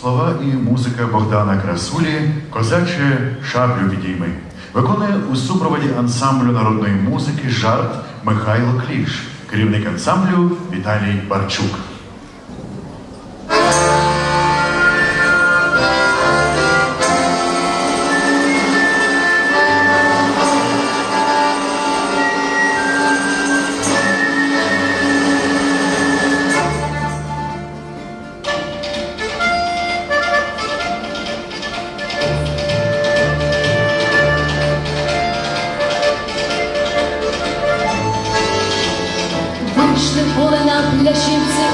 Слова і музика Богдана Красулі Козаче шаблю підійми. Виконує у супроводі ансамблю народної музики жарт Михайло Кліш, керівник ансамблю Віталій Барчук. 现在